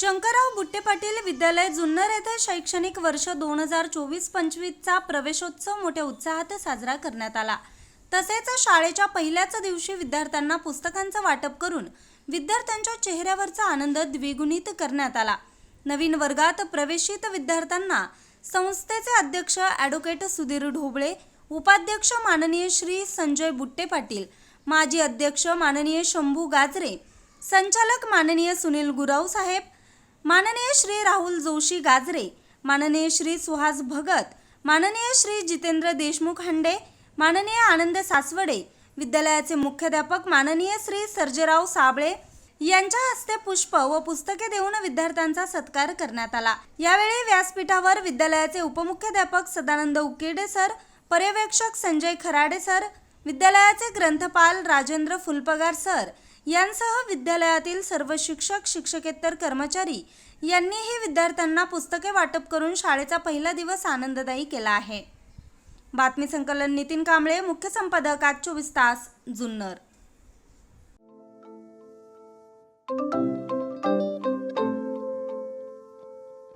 बुट्टे पाटील विद्यालय जुन्नर येथे शैक्षणिक वर्ष दोन हजार चोवीस पंचवीसचा प्रवेशोत्सव मोठ्या उत्साहात साजरा करण्यात आला. तसेच शाळेच्या पहिल्याच दिवशी विद्यार्थ्यांना पुस्तकांचं वाटप करून विद्यार्थ्यांच्या चेहऱ्यावरचा आनंद द्विगुणित करण्यात आला. नवीन वर्गात प्रवेशित विद्यार्थ्यांना संस्थेचे अध्यक्ष ॲडव्होकेट सुधीर ढोबळे उपाध्यक्ष माननीय श्री संजय बुट्टे पाटील माजी अध्यक्ष माननीय शंभू गाजरे संचालक माननीय सुनील गुराव साहेब माननीय श्री राहुल जोशी गाजरे माननीय श्री सुहास भगत माननीय श्री जितेंद्र देशमुख हंडे माननीय आनंद सासवडे विद्यालयाचे मुख्याध्यापक माननीय श्री सर्जेराव साबळे यांच्या हस्ते पुष्प व पुस्तके देऊन विद्यार्थ्यांचा सत्कार करण्यात आला. यावेळी व्यासपीठावर विद्यालयाचे उपमुख्याध्यापक सदानंद उकेडे सर पर्यवेक्षक संजय खराडे सर विद्यालयाचे ग्रंथपाल राजेंद्र फुलपगार सर यांसह विद्यालयातील सर्व शिक्षक शिक्षकेतर कर्मचारी यांनीही विद्यार्थ्यांना पुस्तके वाटप करून शाळेचा पहिला दिवस आनंददायी केला आहे. बातमी संकलन नितीन कांबळे मुख्य संपादक आज चोवीस तास जुन्नर.